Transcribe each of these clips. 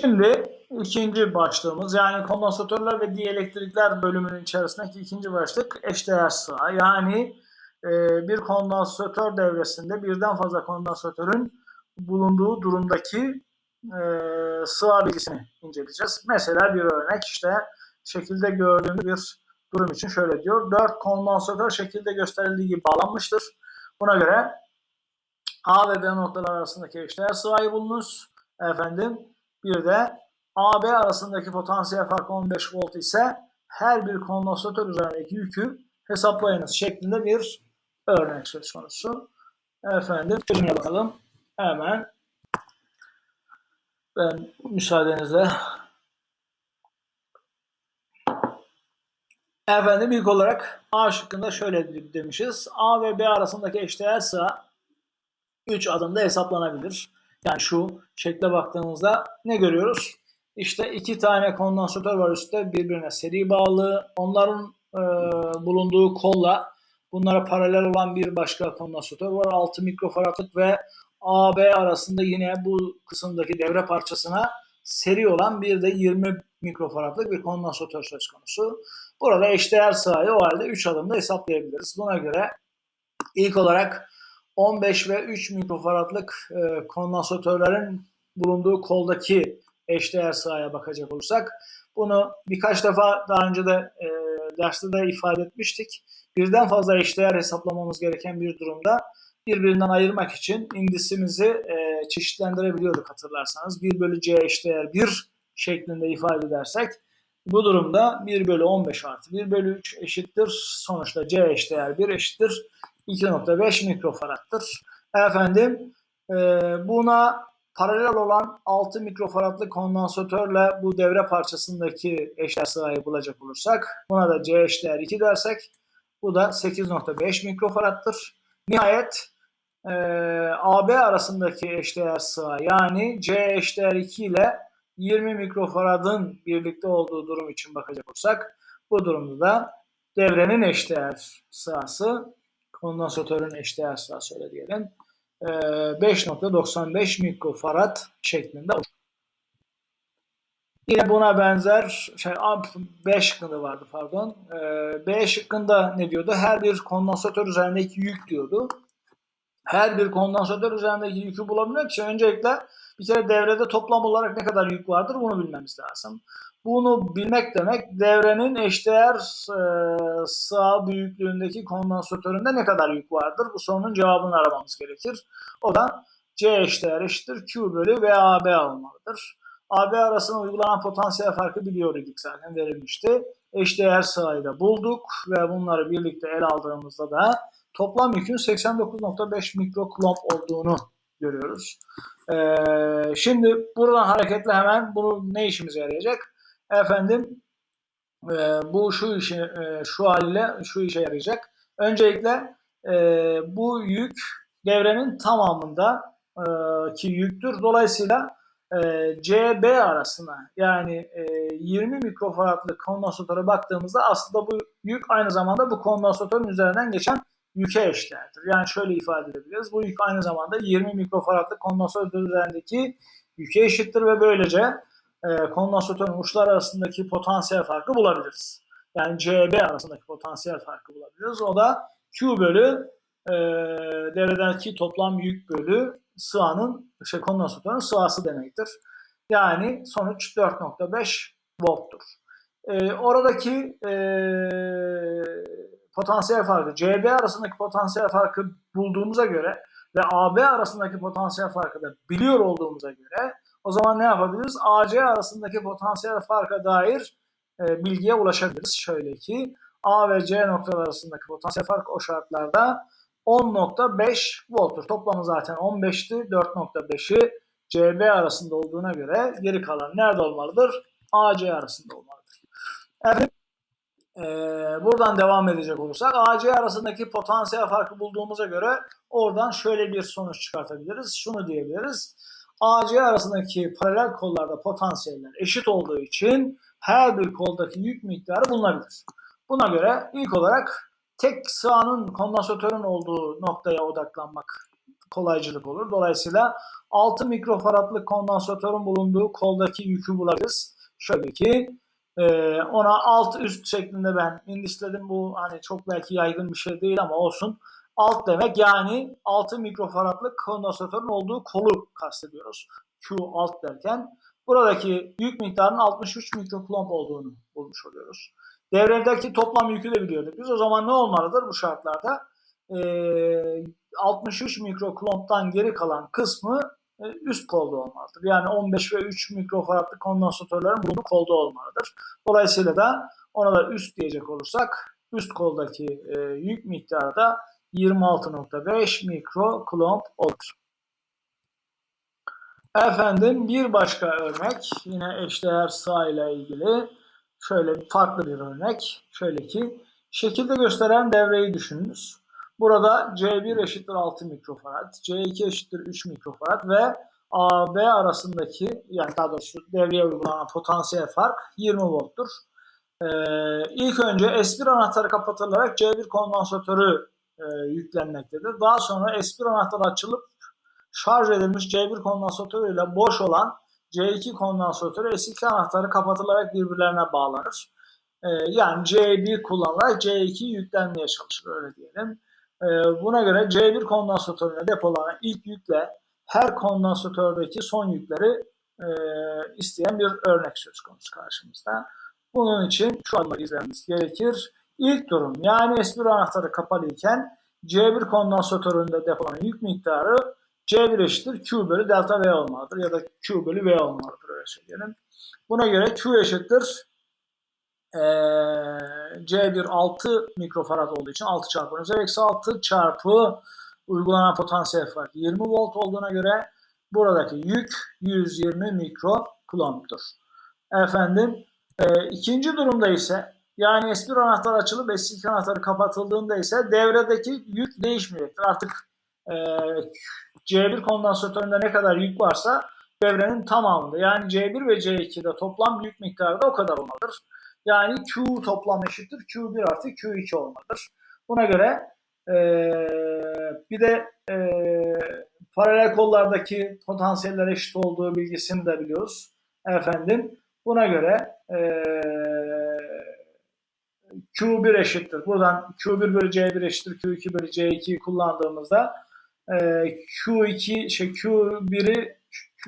Şimdi ikinci başlığımız yani kondansatörler ve dielektrikler bölümünün içerisindeki ikinci başlık eşdeğer sığa. Yani e, bir kondansatör devresinde birden fazla kondansatörün bulunduğu durumdaki e, sığa bilgisini inceleyeceğiz. Mesela bir örnek işte şekilde gördüğümüz bir durum için şöyle diyor. 4 kondansatör şekilde gösterildiği gibi bağlanmıştır. Buna göre A ve B noktalar arasındaki eşdeğer sırayı bulunuz. Efendim bir de A B arasındaki potansiyel fark 15 volt ise her bir kondansatör üzerindeki yükü hesaplayınız şeklinde bir örnek söz konusu. Efendim çözümüne bakalım. Hemen ben müsaadenizle Efendim ilk olarak A şıkkında şöyle demişiz. A ve B arasındaki eşdeğer sıra 3 adımda hesaplanabilir. Yani şu şekle baktığımızda ne görüyoruz? İşte iki tane kondansatör var üstte birbirine seri bağlı. Onların e, bulunduğu kolla bunlara paralel olan bir başka kondansatör var. 6 mikrofaradlık ve AB arasında yine bu kısımdaki devre parçasına seri olan bir de 20 mikrofaradlık bir kondansatör söz konusu. Burada eşdeğer sırayı o halde 3 adımda hesaplayabiliriz. Buna göre ilk olarak 15 ve 3 mikrofaradlık e, kondansatörlerin bulunduğu koldaki eşdeğer sıraya bakacak olursak bunu birkaç defa daha önce de e, derste de ifade etmiştik. Birden fazla eşdeğer hesaplamamız gereken bir durumda birbirinden ayırmak için indisimizi e, çeşitlendirebiliyorduk hatırlarsanız. 1 bölü c eşdeğer 1 şeklinde ifade edersek bu durumda 1 bölü 15 artı 1 bölü 3 eşittir. Sonuçta c eşdeğer 1 eşittir. 2.5 mikrofarattır. Efendim e, buna paralel olan 6 mikrofaradlık kondansatörle bu devre parçasındaki eşdeğer sırayı bulacak olursak buna da C eşdeğer 2 dersek bu da 8.5 mikrofarattır. Nihayet e, AB arasındaki eşdeğer sıra yani C eşdeğer 2 ile 20 mikrofaradın birlikte olduğu durum için bakacak olursak bu durumda da devrenin eşdeğer sırası kondansatörün eşdeğer sırası öyle diyelim 5.95 mikrofarad şeklinde. Yine buna benzer şey B şıkkında vardı pardon. B şıkkında ne diyordu? Her bir kondansatör üzerindeki yük diyordu. Her bir kondansatör üzerindeki yükü bulabilmek için öncelikle bir kere devrede toplam olarak ne kadar yük vardır bunu bilmemiz lazım. Bunu bilmek demek devrenin eşdeğer e, sağ büyüklüğündeki kondansatöründe ne kadar yük vardır? Bu sorunun cevabını aramamız gerekir. O da C eşdeğer eşittir Q bölü VAB olmalıdır. AB arasında uygulanan potansiyel farkı biliyorduk zaten verilmişti. Eşdeğer sırayı da bulduk ve bunları birlikte ele aldığımızda da toplam yükün 89.5 mikrokulomb olduğunu görüyoruz. Ee, şimdi buradan hareketle hemen bunu ne işimize yarayacak? Efendim e, bu şu işe e, şu haliyle şu işe yarayacak. Öncelikle e, bu yük devrenin tamamında e, ki yüktür. Dolayısıyla e, CB arasına yani e, 20 mikrofaradlık kondansatöre baktığımızda aslında bu yük aynı zamanda bu kondansatörün üzerinden geçen yüke eşdeğerdir. Yani şöyle ifade edebiliriz. Bu yük aynı zamanda 20 mikrofaradlık kondansatör üzerindeki yüke eşittir ve böylece e, kondansatörün uçlar arasındaki potansiyel farkı bulabiliriz. Yani CB arasındaki potansiyel farkı bulabiliriz. O da Q bölü e, devredeki toplam yük bölü sıvanın, şey kondansatörün sıvası demektir. Yani sonuç 4.5 volttur. E, oradaki e, potansiyel farkı, CB arasındaki potansiyel farkı bulduğumuza göre ve AB arasındaki potansiyel farkı da biliyor olduğumuza göre o zaman ne yapabiliriz? AC arasındaki potansiyel farka dair e, bilgiye ulaşabiliriz. Şöyle ki A ve C noktalar arasındaki potansiyel fark o şartlarda 10.5 volttur. Toplamı zaten 15'ti. 4.5'i CB arasında olduğuna göre geri kalan nerede olmalıdır? AC arasında olmalıdır. Evet. Ee, buradan devam edecek olursak AC arasındaki potansiyel farkı bulduğumuza göre oradan şöyle bir sonuç çıkartabiliriz. Şunu diyebiliriz. AC arasındaki paralel kollarda potansiyeller eşit olduğu için her bir koldaki yük miktarı bulunabilir. Buna göre ilk olarak tek sıvanın kondansatörün olduğu noktaya odaklanmak kolaycılık olur. Dolayısıyla 6 mikrofaradlık kondansatörün bulunduğu koldaki yükü bulabiliriz. Şöyle ki e, ona alt üst şeklinde ben indisledim. Bu hani çok belki yaygın bir şey değil ama olsun. Alt demek yani 6 mikrofaradlık kondansatörün olduğu kolu kastediyoruz. Q alt derken buradaki yük miktarının 63 mikroklomp olduğunu bulmuş oluyoruz. Devredeki toplam yükü de biliyorduk. Biz o zaman ne olmalıdır bu şartlarda? Ee, 63 mikroklomptan geri kalan kısmı e, üst kolda olmalıdır. Yani 15 ve 3 mikrofaradlık kondansatörlerin bulunduğu kolda olmalıdır. Dolayısıyla da ona da üst diyecek olursak üst koldaki e, yük miktarı da 26.5 mikroklomp olur. Efendim bir başka örnek yine eşdeğer ile ilgili şöyle farklı bir örnek. Şöyle ki şekilde gösteren devreyi düşününüz. Burada C1 eşittir 6 mikrofarad, C2 eşittir 3 mikrofarad ve AB arasındaki yani daha doğrusu devreye uygulanan potansiyel fark 20 volttur. Ee, ilk önce S1 anahtarı kapatılarak C1 kondansatörü e, yüklenmektedir. Daha sonra S1 anahtarı açılıp şarj edilmiş C1 kondansatörü ile boş olan C2 kondansatörü S2 anahtarı kapatılarak birbirlerine bağlanır. Ee, yani C1 kullanılarak C2 yüklenmeye çalışır öyle diyelim. Ee, buna göre C1 kondansatörüne depolanan ilk yükle her kondansatördeki son yükleri e, isteyen bir örnek söz konusu karşımızda. Bunun için şu adımları izlememiz gerekir. İlk durum yani S1 anahtarı kapalı iken C1 kondansatöründe depolanan yük miktarı C1 eşittir Q bölü delta V olmalıdır ya da Q bölü V olmalıdır öyle söyleyelim. Buna göre Q eşittir ee, C1 6 mikrofarad olduğu için 6 çarpı 10 üzeri eksi 6 çarpı uygulanan potansiyel fark 20 volt olduğuna göre buradaki yük 120 mikro kulomptur. Efendim e, ikinci durumda ise yani S1 anahtar açılıp S2 anahtarı kapatıldığında ise devredeki yük değişmeyecektir. Artık e, C1 kondansatöründe ne kadar yük varsa devrenin tamamında yani C1 ve C2'de toplam yük miktarı da o kadar olmalıdır. Yani Q toplam eşittir Q1 artı Q2 olmalıdır. Buna göre e, bir de e, paralel kollardaki potansiyeller eşit olduğu bilgisini de biliyoruz. Efendim buna göre e, Q1 eşittir. Buradan Q1 bölü C1 eşittir Q2 bölü C2'yi kullandığımızda e, Q2 şey Q1'i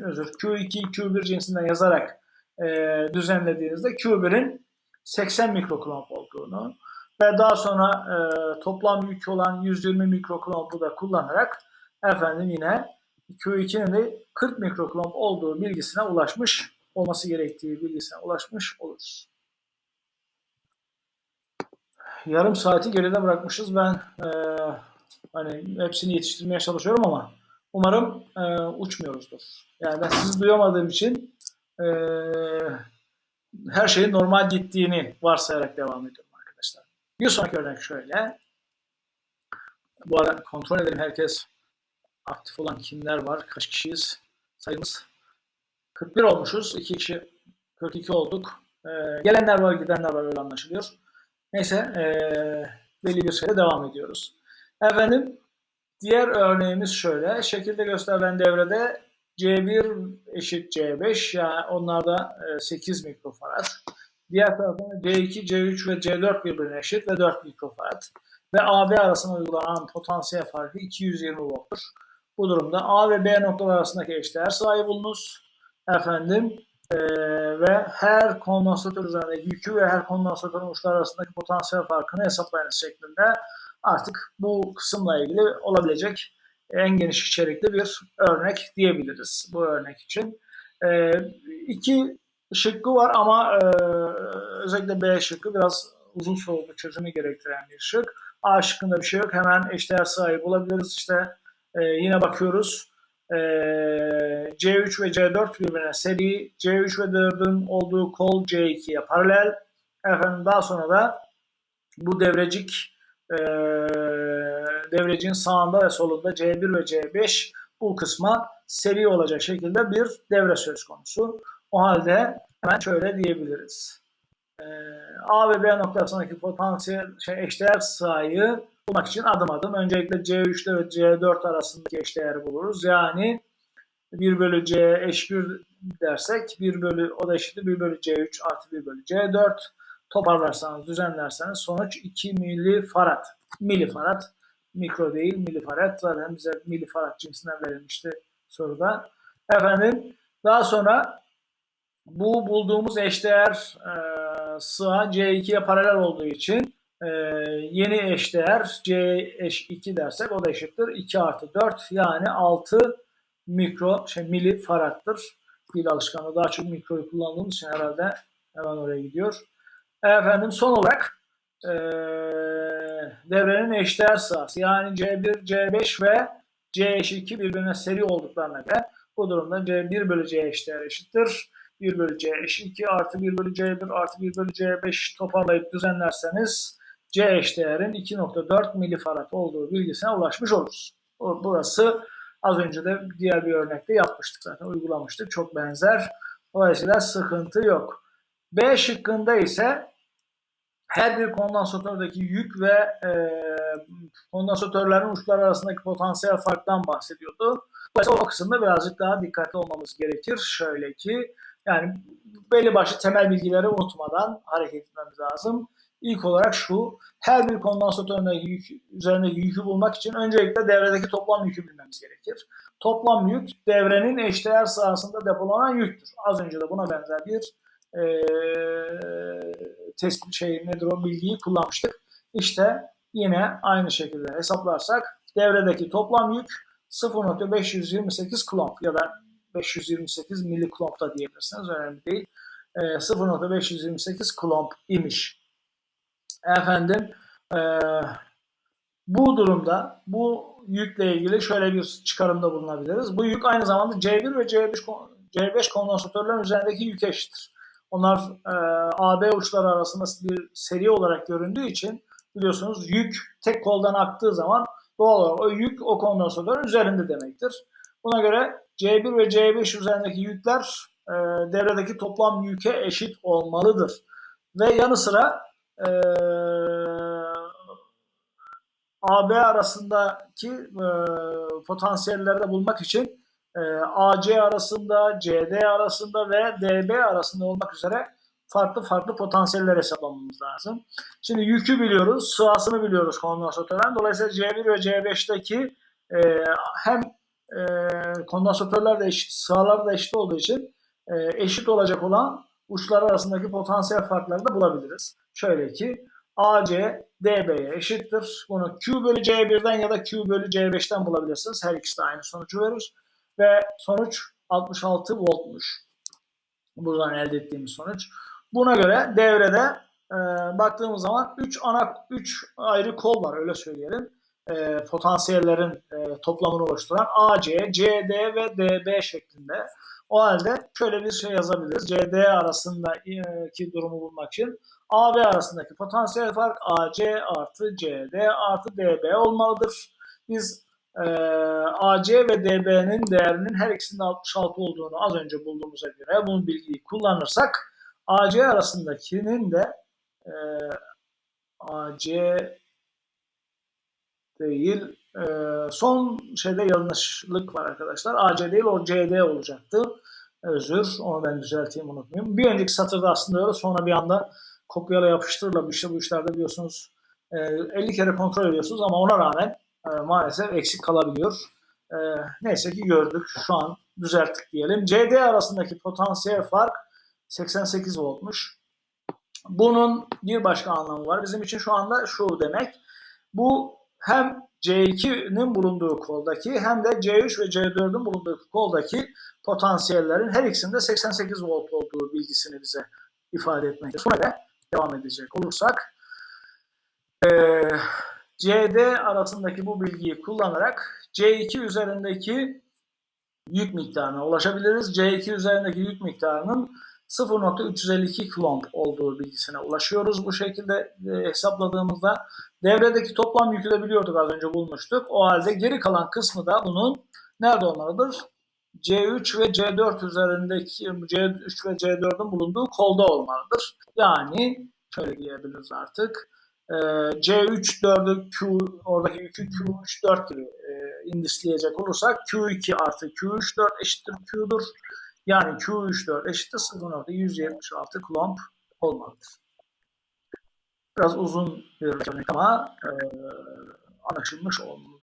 özür Q2 Q1 cinsinden yazarak e, düzenlediğinizde Q1'in 80 mikroklomp olduğunu ve daha sonra e, toplam yük olan 120 mikroklomp'u da kullanarak efendim yine Q2'nin de 40 mikroklomp olduğu bilgisine ulaşmış olması gerektiği bilgisine ulaşmış oluruz. Yarım saati geride bırakmışız. Ben e, hani hepsini yetiştirmeye çalışıyorum ama umarım e, uçmuyoruzdur. Yani ben sizi duyamadığım için e, her şeyin normal gittiğini varsayarak devam ediyorum arkadaşlar. Bir sonraki örnek şöyle. Bu arada kontrol edelim herkes aktif olan kimler var, kaç kişiyiz sayımız. 41 olmuşuz, 2 kişi 42 olduk. Ee, gelenler var, gidenler var öyle anlaşılıyor. Neyse ee, belli bir şeyle devam ediyoruz. Efendim diğer örneğimiz şöyle. Şekilde gösterilen devrede C1 eşit C5 yani onlarda 8 mikrofarad. Diğer taraftan C2, C3 ve C4 birbirine eşit ve 4 mikrofarad. Ve AB arasında uygulanan potansiyel farkı 220 volttur. Bu durumda A ve B noktalar arasındaki eşdeğer sayı bulunuz. Efendim e, ve her kondansatör üzerindeki yükü ve her kondansatörün uçları arasındaki potansiyel farkını hesaplayınız şeklinde artık bu kısımla ilgili olabilecek en geniş içerikli bir örnek diyebiliriz bu örnek için. E, iki şıkkı var ama e, özellikle B şıkkı biraz uzun soluklu çözümü gerektiren bir şık. A şıkkında bir şey yok. Hemen eşdeğer sahip bulabiliriz. İşte e, yine bakıyoruz. E, C3 ve C4 birbirine seri. C3 ve 4'ün olduğu kol C2'ye paralel. Efendim daha sonra da bu devrecik e, devrecin sağında ve solunda C1 ve C5 bu kısma seri olacak şekilde bir devre söz konusu. O halde hemen şöyle diyebiliriz. Ee, A ve B noktasındaki potansiyel şey, eşdeğer sayı bulmak için adım adım öncelikle C3 ile ve C4 arasındaki eşdeğeri buluruz. Yani 1 bölü C eş 1 dersek 1 bölü o da eşittir 1 bölü C3 artı 1 bölü C4 toparlarsanız düzenlerseniz sonuç 2 milifarad. Milifarad mikro değil milifarad zaten bize milifarad cinsinden verilmişti soruda. Efendim daha sonra bu bulduğumuz eşdeğer e, sığa C2'ye paralel olduğu için e, yeni eşdeğer C eş 2 dersek o da eşittir 2 artı 4 yani 6 mikro şey milifarattır. Dil alışkanlığı daha çok mikroyu kullandığımız için herhalde hemen oraya gidiyor. Efendim son olarak e, devrenin eşdeğer sırası yani C1, C5 ve C eşit 2 birbirine seri olduklarına göre bu durumda C1 bölü C eşdeğer eşittir. 1 bölü C eşit 2 artı 1 bölü C1 artı 1 bölü C5 toparlayıp düzenlerseniz C eşdeğerin 2.4 milifarad olduğu bilgisine ulaşmış oluruz. Burası az önce de diğer bir örnekte yapmıştık zaten uygulamıştık. Çok benzer. Dolayısıyla sıkıntı yok. B şıkkında ise her bir kondansatördeki yük ve e, kondansatörlerin uçları arasındaki potansiyel farktan bahsediyordu. Dolayısıyla o kısımda birazcık daha dikkatli olmamız gerekir. Şöyle ki yani belli başlı temel bilgileri unutmadan hareket etmemiz lazım. İlk olarak şu, her bir kondansatöründeki yük, üzerindeki yükü bulmak için öncelikle devredeki toplam yükü bilmemiz gerekir. Toplam yük devrenin eşdeğer sahasında depolanan yüktür. Az önce de buna benzer bir e, tespit şey nedir o bilgiyi kullanmıştık. İşte yine aynı şekilde hesaplarsak devredeki toplam yük 0.528 kulomb ya da 528 milikulomb da diyebilirsiniz. Önemli değil. E, 0.528 kulomb imiş. Efendim e, bu durumda bu yükle ilgili şöyle bir çıkarımda bulunabiliriz. Bu yük aynı zamanda C1 ve C5, kon- C5 kondansatörlerin üzerindeki yük eşittir. Onlar e, AB uçları arasında bir seri olarak göründüğü için biliyorsunuz yük tek koldan aktığı zaman doğal olarak o yük o kondansatörün üzerinde demektir. Buna göre C1 ve C5 üzerindeki yükler e, devredeki toplam yüke eşit olmalıdır. Ve yanı sıra e, AB arasındaki e, potansiyelleri de bulmak için e, AC arasında, CD arasında ve DB arasında olmak üzere farklı farklı potansiyeller hesaplamamız lazım. Şimdi yükü biliyoruz, sırasını biliyoruz kondansatörden. Dolayısıyla C1 ve C5'teki e, hem e, kondansatörler de eşit, sıralar da eşit olduğu için e, eşit olacak olan uçlar arasındaki potansiyel farkları da bulabiliriz. Şöyle ki AC DB'ye eşittir. Bunu Q bölü C1'den ya da Q bölü C5'ten bulabilirsiniz. Her ikisi de aynı sonucu verir. Ve sonuç 66 voltmuş. Buradan elde ettiğimiz sonuç. Buna göre devrede e, baktığımız zaman 3 ana 3 ayrı kol var öyle söyleyelim. E, potansiyellerin e, toplamını oluşturan AC, CD ve DB şeklinde. O halde şöyle bir şey yazabiliriz. CD arasındaki durumu bulmak için AB arasındaki potansiyel fark AC artı CD artı DB olmalıdır. Biz e, AC ve DB'nin değerinin her ikisinde 66 olduğunu az önce bulduğumuza göre bu bilgiyi kullanırsak AC arasındakinin de e, AC değil e, son şeyde yanlışlık var arkadaşlar. AC değil o CD olacaktı. Özür. Onu ben düzelteyim unutmayayım. Bir önceki satırda aslında öyle sonra bir anda kopyala yapıştırla işte bu işlerde biliyorsunuz e, 50 kere kontrol ediyorsunuz ama ona rağmen e, maalesef eksik kalabiliyor. E, neyse ki gördük. Şu an düzelttik diyelim. CD arasındaki potansiyel fark 88 voltmuş. Bunun bir başka anlamı var. Bizim için şu anda şu demek. Bu hem C2'nin bulunduğu koldaki hem de C3 ve C4'ün bulunduğu koldaki potansiyellerin her ikisinde 88 volt olduğu bilgisini bize ifade etmektedir. Buna göre devam edecek olursak eee CD arasındaki bu bilgiyi kullanarak C2 üzerindeki yük miktarına ulaşabiliriz. C2 üzerindeki yük miktarının 0.352 kulomb olduğu bilgisine ulaşıyoruz. Bu şekilde e, hesapladığımızda devredeki toplam yükü de biliyorduk az önce bulmuştuk. O halde geri kalan kısmı da bunun nerede olmalıdır? C3 ve C4 üzerindeki C3 ve C4'ün bulunduğu kolda olmalıdır. Yani şöyle diyebiliriz artık. e, C3 4'ü Q oradaki yükü Q3 4 gibi e, indisleyecek olursak Q2 artı Q3 4 eşittir Q'dur. Yani Q3 4 eşittir 0.176 kulomb olmalıdır. Biraz uzun bir örnek ama e, anlaşılmış olmalı.